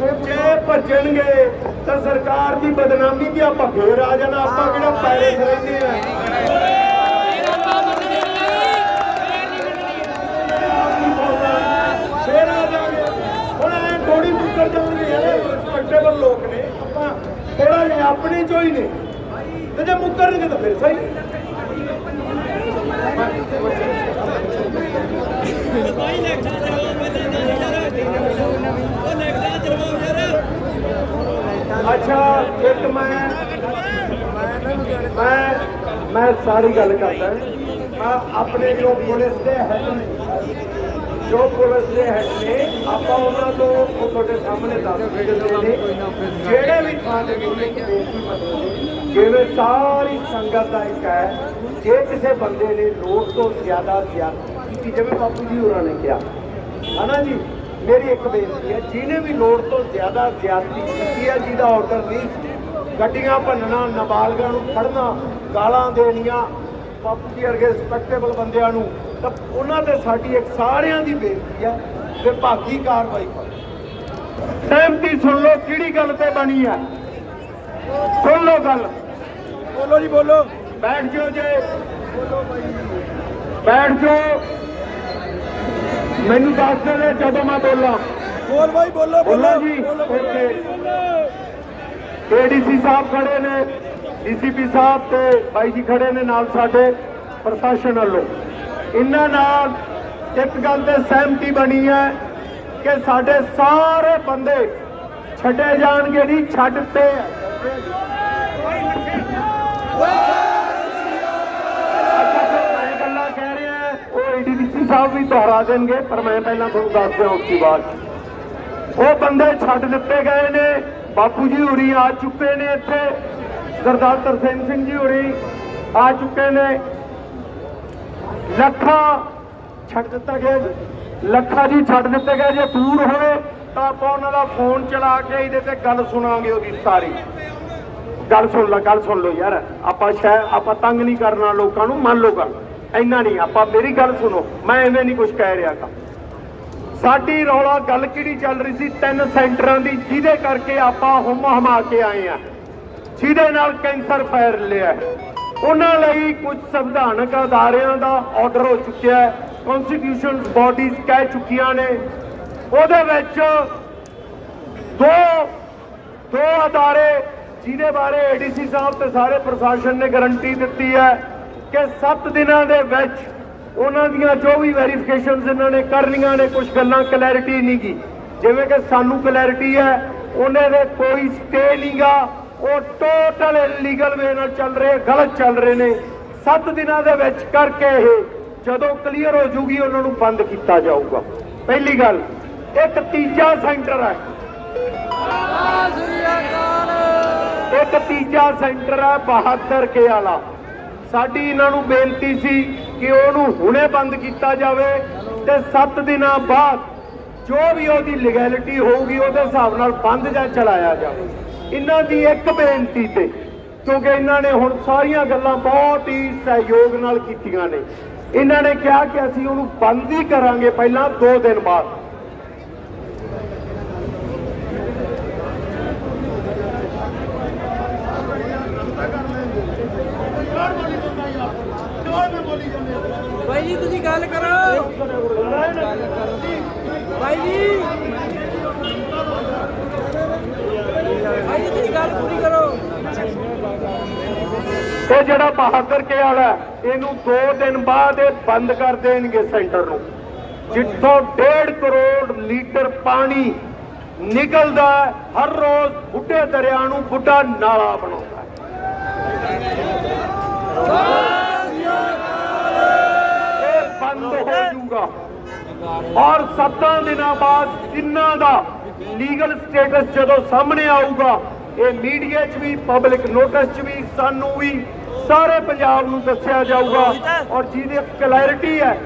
ਜੇ ਭੱਜਣਗੇ ਤਾਂ ਸਰਕਾਰ ਦੀ ਬਦਨਾਮੀ ਦੀ ਆਪਾਂ ਫੇਰ ਆ ਜਾਣਾ। ਆਪਾਂ ਕਿਹੜਾ ਪੈਰਿਸ ਰਹਿੰਦੇ ਆ। ਫੇਰ ਆ ਜਾਗੇ ਹੁਣ ਐ ਥੋੜੀ ਮੁੱਕਰ ਜਾਣਗੇ ਯਾਰ। ਰਿਸਪੈਕਟੇਬਲ ਲੋਕ ਨੇ। ਆਪਾਂ ਥੋੜਾ ਜਿਹਾ ਆਪਣੇ ਚੋਂ ਹੀ ਨੇ। ਤੇ ਜੇ ਮੁੱਕਰਨਗੇ ਤਾਂ ਫਿਰ ਸਹੀ। ਅੱਛਾ ਇੱਕ ਮੈਂ ਮੈਂ ਮੈਂ ਸਾਰੀ ਗੱਲ ਕਰਦਾ। ਆ ਆਪਣੇ ਜੋ ਪੁਲਿਸ ਦੇ ਹੈਡ ਨੇ, ਜੋ ਪੁਲਿਸ ਦੇ ਹੈਡ ਨੇ, ਆਪਾਂ ਉਹਨਾਂ ਤੋਂ ਉਹ ਤੁਹਾਡੇ ਸਾਹਮਣੇ ਦੱਸ ਦਿੰਦੇ ਨੇ। ਜਿਹੜੇ ਵੀ ਥਾਂ ਤੇ ਜਿਵੇਂ ਸਾਰੀ ਸੰਗਤ ਦਾ ਇੱਕ ਹੈ, ਜੇ ਕਿਸੇ ਬੰਦੇ ਨੇ ਲੋੜ ਤੋਂ ਜ਼ਿਆਦਾ ਜ਼ਿਆਦਾ ਕੀਤੀ, ਜਿਵੇਂ ਬਾਪੂ ਜੀ ਹੋਰਾਂ ਨੇ ਕਿਹਾ। ਹਨਾ ਜੀ? ਮੇਰੀ ਇੱਕ ਬੇਨਤੀ ਹੈ ਜਿਹਨੇ ਵੀ ਲੋੜ ਤੋਂ ਜ਼ਿਆਦਾ ਜ਼ਿਆਦਤੀ ਕੀਤੀ ਹੈ ਜਿਹਦਾ ਆਰਡਰ ਨਹੀਂ ਗੱਡੀਆਂ ਭੰਨਣਾ ਨਾਬਾਲਗਾਂ ਨੂੰ ਫੜਨਾ ਗਾਲਾਂ ਦੇਣੀਆਂ ਜੀ ਵਰਗੇ ਰਿਸਪੈਕਟੇਬਲ ਬੰਦਿਆਂ ਨੂੰ ਤਾਂ ਉਹਨਾਂ ਤੇ ਸਾਡੀ ਇੱਕ ਸਾਰਿਆਂ ਦੀ ਬੇਨਤੀ ਹੈ ਵਿਭਾਗੀ ਕਾਰਵਾਈ ਕਰੋ। ਸਹਿਮਤੀ ਸੁਣ ਲਓ ਕਿਹੜੀ ਗੱਲ ਤੇ ਬਣੀ ਹੈ। ਸੁਣ ਲਓ ਗੱਲ। ਬੋਲੋ ਜੀ ਬੋਲੋ। ਬੈਠ ਜਾਓ ਜੇ। ਬੈਠ ਜਾਓ। ਮੈਨੂੰ ਦੱਸ ਦੇ ਜਦੋਂ ਮੈਂ ਬੋਲਾਂ। ਬੋਲ ਬਾਈ ਬੋਲੋ ਬੋਲੋ। ਜੀ ਓਕੇ ਏਡੀਸੀ ਸਾਹਿਬ ਖੜੇ ਨੇ ਡੀਸੀਪੀ ਸਾਹਿਬ ਤੇ ਬਾਈ ਜੀ ਖੜੇ ਨੇ ਨਾਲ ਸਾਡੇ ਪ੍ਰਸ਼ਾਸਨ ਵੱਲੋਂ। ਇਹਨਾਂ ਨਾਲ ਇੱਕ ਗੱਲ ਤੇ ਸਹਿਮਤੀ ਬਣੀ ਹੈ ਕਿ ਸਾਡੇ ਸਾਰੇ ਬੰਦੇ ਛੱਡੇ ਜਾਣਗੇ ਨਹੀਂ ਛੱਡ ਤੇ। ਉਹ ਸਾਹਿਬ ਵੀ ਦੁਹਰਾ ਦੇਣਗੇ, ਪਰ ਮੈਂ ਪਹਿਲਾਂ ਤੁਹਾਨੂੰ ਦੱਸ ਦਿਆਂ ਉਸ ਤੋਂ ਬਾਅਦ ਉਹ ਬੰਦੇ ਛੱਡ ਦਿੱਤੇ ਗਏ ਨੇ, ਬਾਪੂ ਜੀ ਹੋਰੀ ਆ ਚੁੱਕੇ ਨੇ ਇੱਥੇ, ਸਰਦਾਰ ਤਰਸੇਮ ਸਿੰਘ ਜੀ ਹੋਰੀ ਆ ਚੁੱਕੇ ਨੇ। ਲੱਖਾ ਛੱਡ ਦਿੱਤਾ ਗਿਆ ਜੀ। ਲੱਖਾ ਜੀ ਛੱਡ ਦਿੱਤੇ ਗਏ, ਜੇ ਦੂਰ ਹੋਵੇ ਤਾਂ ਆਪਾਂ ਉਹਨਾਂ ਦਾ ਫੋਨ ਚਲਾ ਕੇ ਇਹਦੇ ਤੇ ਗੱਲ ਸੁਣਾਂਗੇ ਉਹਦੀ ਸਾਰੀ। ਗੱਲ ਸੁਣ ਲੈ, ਗੱਲ ਸੁਣ ਲਓ ਯਾਰ, ਆਪਾਂ ਸ਼ਾਇਦ ਆਪਾਂ ਤੰਗ ਨਹੀਂ ਕਰਨਾ ਲੋਕਾਂ ਨੂੰ, ਮੰਨ ਲਓ ਗੱਲ। ਇੰਨਾ ਨਹੀਂ, ਆਪਾਂ ਮੇਰੀ ਗੱਲ ਸੁਣੋ, ਮੈਂ ਐਵੇਂ ਨਹੀਂ ਕੁਝ ਕਹਿ ਰਿਹਾ ਕਾ ਸਾਡੀ ਰੌਲਾ ਗੱਲ ਕਿਹੜੀ ਚੱਲ ਰਹੀ ਸੀ? ਤਿੰਨ ਸੈਂਟਰਾਂ ਦੀ, ਜਿਹਦੇ ਕਰਕੇ ਆਪਾਂ ਹੁਮ ਹਮਾ ਕੇ ਆਏ ਆ। ਜਿਹਦੇ ਨਾਲ ਕੈਂਸਰ ਫੈਲ ਲਿਆ ਉਹਨਾਂ ਲਈ ਕੁਝ ਸੰਵਿਧਾਨਕ ਅਦਾਰਿਆਂ ਦਾ ਆਰਡਰ ਹੋ ਚੁੱਕਿਆ ਹੈ। ਕਨਸਟੀਟਿਊਸ਼ਨ ਬਾਡੀਜ਼ ਕਹਿ ਚੁੱਕੀਆਂ ਨੇ। ਉਹਦੇ ਵਿੱਚ ਦੋ ਦੋ ਅਦਾਰੇ, ਜਿਹਦੇ ਬਾਰੇ ਏਡੀਸੀ ਸਾਹਿਬ ਤੇ ਸਾਰੇ ਪ੍ਰਸ਼ਾਸਨ ਨੇ ਗਾਰੰਟੀ ਦਿੱਤੀ ਹੈ। ਕਿ 7 ਦਿਨਾਂ ਦੇ ਵਿੱਚ ਉਹਨਾਂ ਦੀਆਂ ਜੋ ਵੀ ਵੈਰੀਫਿਕੇਸ਼ਨਸ ਇਹਨਾਂ ਨੇ ਕਰਨੀਆਂ ਨੇ ਕੁਝ ਗੱਲਾਂ ਕਲੈਰਿਟੀ ਨਹੀਂ ਗੀ। ਜਿਵੇਂ ਕਿ ਸਾਨੂੰ ਕਲੈਰਿਟੀ ਹੈ, ਉਹਨਾਂ ਦੇ ਕੋਈ ਸਟੇ ਨਹੀਂਗਾ ਉਹ ਟੋਟਲ ਇਲੀਗਲ ਵੇ ਨਾਲ ਚੱਲ ਰਹੇ, ਗਲਤ ਚੱਲ ਰਹੇ ਨੇ। 7 ਦਿਨਾਂ ਦੇ ਵਿੱਚ ਕਰਕੇ ਇਹ ਜਦੋਂ ਕਲੀਅਰ ਹੋ ਜੂਗੀ, ਉਹਨਾਂ ਨੂੰ ਬੰਦ ਕੀਤਾ ਜਾਊਗਾ। ਪਹਿਲੀ ਗੱਲ, ਇੱਕ ਤੀਜਾ ਸੈਂਟਰ ਹੈ। ਇੱਕ ਤੀਜਾ ਸੈਂਟਰ ਹੈ ਬਹਾਦਰ ਕੇ ਵਾਲਾ ਸਾਡੀ ਇਹਨਾਂ ਨੂੰ ਬੇਨਤੀ ਸੀ ਕਿ ਉਹਨੂੰ ਹੁਣੇ ਬੰਦ ਕੀਤਾ ਜਾਵੇ ਤੇ 7 ਦਿਨਾਂ ਬਾਅਦ ਜੋ ਵੀ ਉਹਦੀ ਲੀਗੈਲਿਟੀ ਹੋਊਗੀ ਉਹਦੇ ਹਿਸਾਬ ਨਾਲ ਬੰਦ ਜਾਂ ਚਲਾਇਆ ਜਾਵੇ। ਇਹਨਾਂ ਦੀ ਇੱਕ ਬੇਨਤੀ ਤੇ, ਕਿਉਂਕਿ ਇਹਨਾਂ ਨੇ ਹੁਣ ਸਾਰੀਆਂ ਗੱਲਾਂ ਬਹੁਤ ਹੀ ਸਹਿਯੋਗ ਨਾਲ ਕੀਤੀਆਂ ਨੇ। ਇਹਨਾਂ ਨੇ ਕਿਹਾ ਕਿ ਅਸੀਂ ਉਹਨੂੰ ਬੰਦ ਹੀ ਕਰਾਂਗੇ ਪਹਿਲਾਂ 2 ਦਿਨ ਬਾਅਦ। ਬਾਈ ਜੀ ਤੁਸੀਂ ਗੱਲ ਕਰੋ। ਬਾਈ ਜੀ। ਬਾਈ ਜੀ ਤੁਸੀਂ ਗੱਲ ਪੂਰੀ ਕਰੋ। ਇਹ ਜਿਹੜਾ ਬਹਾਦਰ ਕੇ ਵਾਲਾ ਇਹਨੂੰ 2 ਦਿਨ ਬਾਅਦ ਇਹ ਬੰਦ ਕਰ ਦੇਣਗੇ ਸੈਂਟਰ ਨੂੰ। ਜਿੱਥੋਂ 1.5 ਕਰੋੜ ਲੀਟਰ ਪਾਣੀ ਨਿਕਲਦਾ ਹਰ ਰੋਜ਼ ਬੁੱਢੇ ਦਰਿਆ ਨੂੰ ਬੁੱਢਾ ਨਾਲਾ ਬਣਾਉਂਦਾ ਬੰਦ ਹੋ ਜਾਊਗਾ। ਔਰ 7 ਦਿਨਾਂ ਬਾਅਦ ਜਿਨ੍ਹਾਂ ਦਾ ਲੀਗਲ ਸਟੇਟਸ ਜਦੋਂ ਸਾਹਮਣੇ ਆਊਗਾ, ਇਹ ਮੀਡੀਆ 'ਚ ਵੀ, ਪਬਲਿਕ ਨੋਟਿਸ 'ਚ ਵੀ, ਸਾਨੂੰ ਵੀ ਸਾਰੇ ਪੰਜਾਬ ਨੂੰ ਦੱਸਿਆ ਜਾਊਗਾ। ਔਰ ਜਿਹਦੀ ਕਲੈਰਿਟੀ ਹੈ,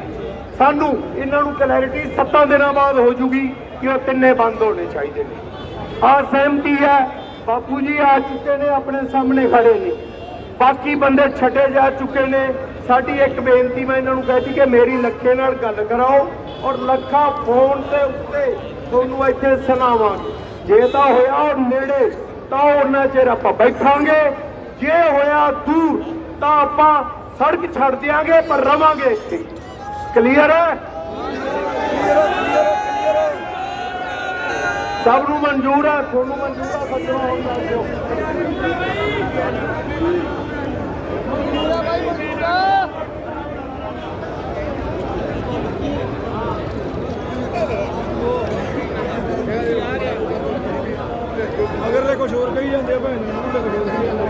ਸਾਨੂੰ ਇਹਨਾਂ ਨੂੰ ਕਲੈਰਿਟੀ 7 ਦਿਨਾਂ ਬਾਅਦ ਹੋ ਜੂਗੀ ਕਿ ਉਹ ਤਿੰਨੇ ਬੰਦ ਹੋਣੇ ਚਾਹੀਦੇ ਨੇ। ਆ ਸਹਿਮਤੀ ਹੈ, ਬਾਪੂ ਜੀ ਆ ਚੁੱਕੇ ਨੇ, ਆਪਣੇ ਸਾਹਮਣੇ ਖੜੇ ਨੇ। ਬਾਕੀ ਬੰਦੇ ਛੱਡੇ ਜਾ ਚੁੱਕੇ ਨੇ। ਸਾਡੀ ਇੱਕ ਬੇਨਤੀ ਮੈਂ ਇਹਨਾਂ ਨੂੰ ਕਹਿਤੀ ਕਿ ਮੇਰੀ ਲੱਖੇ ਨਾਲ ਗੱਲ ਕਰਾਓ ਔਰ ਲੱਖਾ ਫੋਨ ਤੇ ਉੱਤੇ ਤੁਹਾਨੂੰ ਇੱਥੇ ਸੁਣਾਵਾਂਗੇ। ਜੇ ਤਾਂ ਹੋਇਆ ਉਹ ਨੇੜੇ, ਤਾਂ ਉਹਨਾਂ ਚਿਰ ਆਪਾਂ ਬੈਠਾਂਗੇ। ਜੇ ਹੋਇਆ ਦੂਰ, ਤਾਂ ਆਪਾਂ ਸੜਕ ਛੱਡ ਦਿਆਂਗੇ, ਪਰ ਰਵਾਂਗੇ ਇੱਥੇ। ਕਲੀਅਰ ਹੈ? ਸਭ ਨੂੰ ਮਨਜ਼ੂਰ ਹੈ? ਤੁਹਾਨੂੰ ਮਨਜ਼ੂਰ ਹੈ? ਸੱਜਣੋ ਹੁਣ ਦੱਸ ਦਿਓ। ਅਗਰ ਤੇ ਕੁਝ ਹੋਰ ਕਹੀ ਜਾਂਦੇ ਆ ਭੈਣ ਜੀ ਨੂੰ ਤਾਂ ਕੁਝ ਹੋਰ ਕਹੀ ਜਾਂਦੇ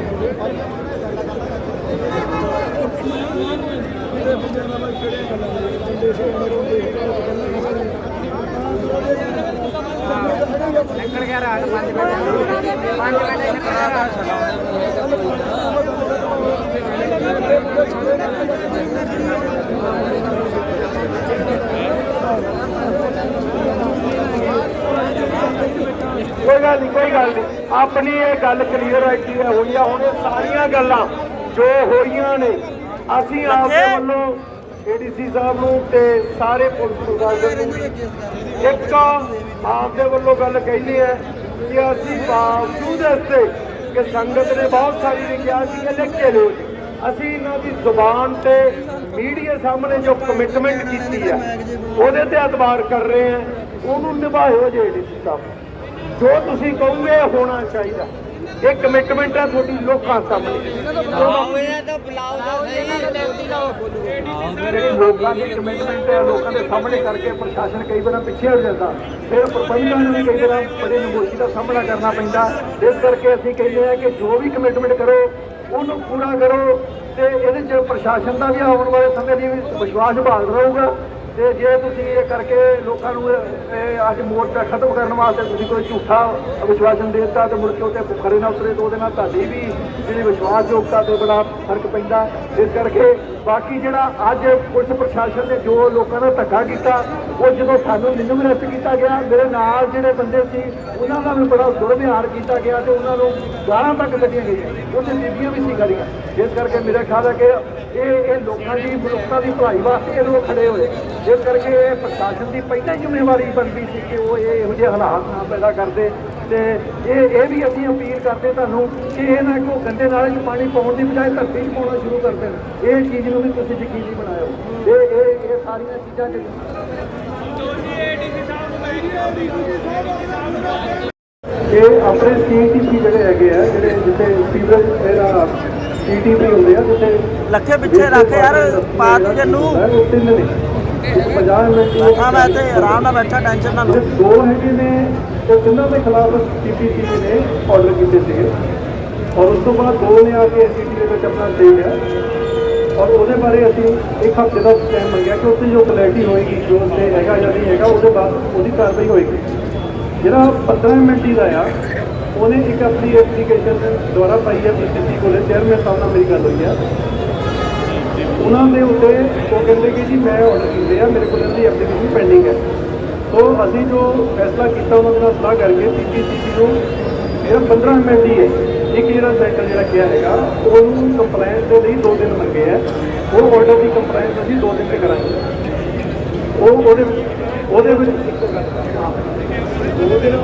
ਇਹਦੇ ਗਿਆ ਰਾਤ 5 ਵਜੇ 5 ਵਜੇ ਨਿਕਲ ਗਿਆ ਰਾਤ ਗੱਲ ਨਹੀਂ ਕੋਈ ਗੱਲ ਨਹੀਂ। ਆਪਣੀ ਇਹ ਗੱਲ ਕਲੀਅਰ ਹੈ ਕੀ ਹੋਈ ਆ ਹੁਣ ਇਹ ਸਾਰੀਆਂ ਗੱਲਾਂ ਜੋ ਹੋਈਆਂ ਨੇ। ਅਸੀਂ ਆਪਦੇ ਵੱਲੋਂ ਏਡੀਸੀ ਸਾਹਿਬ ਨੂੰ ਤੇ ਸਾਰੇ ਪੁਲਿਸ ਪ੍ਰਸ਼ਾਸਨ ਨੂੰ ਇੱਕ ਆਪਦੇ ਵੱਲੋਂ ਗੱਲ ਕਹਿੰਦੇ ਆ ਕਿ ਅਸੀਂ ਬਾਵਜੂਦ ਇਸ ਤੇ ਕਿ ਸੰਗਤ ਨੇ ਬਹੁਤ ਸਾਰੀ ਨੇ ਕਿਹਾ ਸੀ ਕਿ ਲਿਖ ਕੇ ਜੀ। ਅਸੀਂ ਇਹਨਾਂ ਦੀ ਜ਼ੁਬਾਨ ਤੇ ਮੀਡੀਆ ਸਾਹਮਣੇ ਜੋ ਕਮਿਟਮੈਂਟ ਕੀਤੀ ਆ ਉਹਦੇ ਤੇ ਇਤਬਾਰ ਕਰ ਰਹੇ ਆ। ਉਹਨੂੰ ਨਿਭਾਇਓ ਜੇ ਏਡੀਸੀ ਸਾਹਿਬ। ਜੋ ਤੁਸੀਂ ਕਹੋਗੇ ਹੋਣਾ ਚਾਹੀਦਾ। ਇਹ ਕਮਿਟਮੈਂਟ ਹੈ ਤੁਹਾਡੀ ਲੋਕਾਂ ਸਾਹਮਣੇ। ਲੋਕਾਂ ਦੀ ਕਮਿਟਮੈਂਟ ਹੈ ਲੋਕਾਂ ਦੇ ਸਾਹਮਣੇ ਕਰਕੇ ਪ੍ਰਸ਼ਾਸਨ ਕਈ ਵਾਰ ਪਿੱਛੇ ਹਟ ਜਾਂਦਾ। ਫਿਰ ਪ੍ਰਬੰਧਕਾਂ ਨੂੰ ਵੀ ਕਈ ਵਾਰ ਬੜੇ ਨਮੋਸ਼ੀ ਦਾ ਸਾਹਮਣਾ ਕਰਨਾ ਪੈਂਦਾ। ਇਸ ਕਰਕੇ ਅਸੀਂ ਕਹਿੰਦੇ ਆ ਕਿ ਜੋ ਵੀ ਕਮਿਟਮੈਂਟ ਕਰੋ ਉਹਨੂੰ ਪੂਰਾ ਕਰੋ ਤੇ ਇਹਦੇ ਚ ਪ੍ਰਸ਼ਾਸਨ ਦਾ ਵੀ ਆਉਣ ਵਾਲੇ ਸਮੇਂ ਦੀ ਵੀ ਵਿਸ਼ਵਾਸ ਬਹਾਲ ਰਹੂਗਾ। ਤੇ ਜੇ ਤੁਸੀਂ ਇਹ ਕਰਕੇ ਲੋਕਾਂ ਨੂੰ ਅੱਜ ਮੋਰਚਾ ਖਤਮ ਕਰਨ ਵਾਸਤੇ ਤੁਸੀਂ ਕੋਈ ਝੂਠਾ ਵਿਸ਼ਵਾਸਨ ਦੇ ਦਿੱਤਾ ਤੇ ਮੁੜ ਕੇ ਉੱਤੇ ਖਰੇ ਨਾ ਉਤਰੇ ਤਾਂ ਉਹਦੇ ਨਾਲ ਤੁਹਾਡੀ ਵੀ ਜਿਹੜੀ ਵਿਸ਼ਵਾਸਯੋਗਤਾ ਤੇ ਬੜਾ ਫ਼ਰਕ ਪੈਂਦਾ। ਇਸ ਕਰਕੇ ਬਾਕੀ ਜਿਹੜਾ ਅੱਜ ਪੁਲਿਸ ਪ੍ਰਸ਼ਾਸਨ ਨੇ ਜੋ ਲੋਕਾਂ ਦਾ ਧੱਕਾ ਕੀਤਾ, ਉਹ ਜਦੋਂ ਸਾਨੂੰ ਮੈਨੂੰ ਵੀ ਅਰੈਸਟ ਕੀਤਾ ਗਿਆ, ਮੇਰੇ ਨਾਲ ਜਿਹੜੇ ਬੰਦੇ ਸੀ ਉਹਨਾਂ ਦਾ ਵੀ ਬੜਾ ਦੁਰਵਿਹਾਰ ਕੀਤਾ ਗਿਆ ਤੇ ਉਹਨਾਂ ਨੂੰ ਗਾਲਾਂ ਤੱਕ ਕੱਢੀਆਂ ਗਈਆਂ। ਉੱਥੇ ਬੀਬੀਆਂ ਵੀ ਸੀ ਗੜੀਆਂ ਜਿਸ ਕਰਕੇ ਮੇਰਾ ਖਿਆਲ ਹੈ ਕਿ ਇਹ ਇਹ ਲੋਕਾਂ ਦੀ ਮਨੁੱਖਤਾ ਦੀ ਭਲਾਈ ਵਾਸਤੇ ਇਹ ਲੋਕ ਖੜੇ ਹੋਏ। ਜਿਸ ਕਰਕੇ ਇਹ ਪ੍ਰਸ਼ਾਸਨ ਦੀ ਪਹਿਲਾਂ ਹੀ ਜ਼ਿੰਮੇਵਾਰੀ ਬਣਦੀ ਸੀ ਕਿ ਉਹ ਇਹ ਇਹੋ ਜਿਹੇ ਹਾਲਾਤ ਨਾ ਪੈਦਾ ਕਰਦੇ ਤੇ ਇਹ ਇਹ ਵੀ ਅਸੀਂ ਅਪੀਲ ਕਰਦੇ ਤੁਹਾਨੂੰ ਕਿ ਇਹ ਨਾ ਕੋ ਗੰਦੇ ਨਾਲੇ 'ਚ ਪਾਣੀ ਪਾਉਣ ਦੀ ਬਜਾਏ ਧਰਤੀ 'ਚ ਪਾਉਣਾ ਸ਼ੁਰੂ ਕਰ ਦੇਣ। ਇਹ ਚੀਜ਼ ਨੂੰ ਵੀ ਤੁਸੀਂ ਯਕੀਨੀ ਬਣਾਇਓ। ਇਹ ਇਹ ਇਹ ਸਾਰੀਆਂ ਚੀਜ਼ਾਂ ਜਿਹੜੀਆਂ ਇਹ ਆਪਣੇ ਸੀਟੀਪੀ ਜਿਹੜੇ ਹੈਗੇ ਆ ਜਿਹੜੇ ਜਿੱਥੇ ਸੀਵਰੇਜ ਇਹਦਾ ਸੀਟੀਪੀ ਹੁੰਦੇ ਆ ਜਿੱਥੇ ਲੱਖੇ ਪਿੱਛੇ ਰੱਖ ਯਾਰ ਪਾ ਤੂੰ ਜੰਨੂ ਉਹ ਤਿੰਨ ਨੇ। 50 ਮਿੰਟ ਬੈਠਾ ਮੈਂ ਇੱਥੇ ਆਰਾਮ ਨਾਲ ਬੈਠਾ ਟੈਨਸ਼ਨ ਨਾ ਲਓ। ਦੋ ਹੈਗੇ ਨੇ ਉਹ ਤਿੰਨਾਂ ਦੇ ਖਿਲਾਫ ਸੀਪੀਸੀ ਨੇ ਆਰਡਰ ਕੀਤੇ ਸੀਗੇ। ਔਰ ਉਸ ਤੋਂ ਬਾਅਦ ਦੋ ਨੇ ਆ ਕੇ ਐਸਸੀਟੀ ਦੇ ਵਿੱਚ ਆਪਣਾ ਦੇ ਲਿਆ ਔਰ ਉਹਦੇ ਬਾਰੇ ਅਸੀਂ ਇੱਕ ਹਫ਼ਤੇ ਦਾ ਟਾਈਮ ਮੰਗਿਆ ਕਿ ਉੱਥੇ ਜੋ ਕਲੈਰਿਟੀ ਹੋਏਗੀ, ਜੋ ਉੱਥੇ ਹੈਗਾ ਜਾਂ ਨਹੀਂ ਹੈਗਾ, ਉਹਦੇ ਬਾਅਦ ਉਹਦੀ ਕਾਰਵਾਈ ਹੋਏਗੀ। ਜਿਹੜਾ 15 ਮਿੰਟ ਦੀ ਦਾ ਆ ਉਹਨੇ ਇੱਕ ਆਪਣੀ ਐਪਲੀਕੇਸ਼ਨ ਦੁਆਰਾ ਪਾਈ ਹੈ ਬੀਸੀਸੀ ਕੋਲੇ ਚੇਅਰਮੈਨ ਸਾਹਿਬ ਨਾਲ ਮੇਰੀ ਗੱਲ ਹੋਈ ਹੈ। ਉਹਨਾਂ ਦੇ ਉੱਤੇ ਉਹ ਕਹਿੰਦੇ ਕਿ ਜੀ ਮੈਂ ਆਰਡਰ ਕੀਤੇ ਆ, ਮੇਰੇ ਕੋਲ ਇਹਦੀ ਐਪਲੀਕੇਸ਼ਨ ਪੈਂਡਿੰਗ ਹੈ। ਸੋ ਅਸੀਂ ਜੋ ਫੈਸਲਾ ਕੀਤਾ, ਉਹਨਾਂ ਦੇ ਨਾਲ ਸਲਾਹ ਕਰਕੇ ਪੀਪੀਸੀਸੀ ਨੂੰ ਜਿਹੜਾ 15 ਮਿੰਟ ਹੀ ਹੈ। ਇੱਕ ਜਿਹੜਾ ਸਾਈਕਲ ਜਿਹੜਾ ਕਿਹਾ ਹੈਗਾ, ਉਹਨੂੰ ਕੰਪਲਾਈਂਸ ਦੇ ਲਈ 2 ਦਿਨ ਮੰਗੇ ਆ। ਉਹ ਆਰਡਰ ਦੀ ਕੰਪਲਾਈਂਸ ਅਸੀਂ 2 ਦਿਨ ਤੇ ਕਰਾਂਗੇ। ਉਹ ਉਹਦੇ ਉਹਦੇ ਵਿੱਚ ਹਾਂ ਉਹਦੇ ਨਾਲ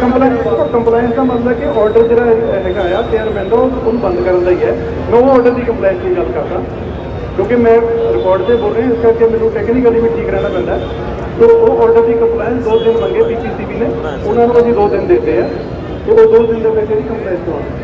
ਕੰਪਲਾਈਂਸ ਕੰਪਲਾਈਂਸ ਦਾ ਮਤਲਬ ਕਿ ਆਰਡਰ ਜਿਹੜਾ ਹੈਗਾ ਆ ਚੇਅਰਮੈਨ ਦਾ ਉਹਨੂੰ ਬੰਦ ਕਰਨ ਦਾ ਹੀ ਹੈ। ਮੈਂ ਉਹ ਆਰਡਰ ਦੀ ਕੰਪਲਾਈਂਸ ਦੀ ਗੱਲ ਕਰਦਾ। ਕਿਉਂਕਿ ਮੈਂ ਰਿਕਾਰਡ ਤੇ ਬੋਲ ਰਿਹਾ, ਇਸ ਕਰਕੇ ਮੈਨੂੰ ਟੈਕਨੀਕਲੀ ਵੀ ਠੀਕ ਰਹਿਣਾ ਪੈਂਦਾ। ਸੋ ਉਹ ਆਰਡਰ ਦੀ ਕੰਪਲਾਈਂਸ ਦੋ ਦਿਨ ਮੰਗੇ ਪੀਪੀਸੀਬੀ ਨੇ। ਉਹਨਾਂ ਨੂੰ ਅਸੀਂ ਦੋ ਦਿਨ ਦਿੱਤੇ ਆ। ਤੇ ਉਹ ਦੋ ਦਿਨ ਦੇ ਵਿੱਚ ਇਹਦੀ ਕੰਪਲਾਈਂਸ ਤੋਂ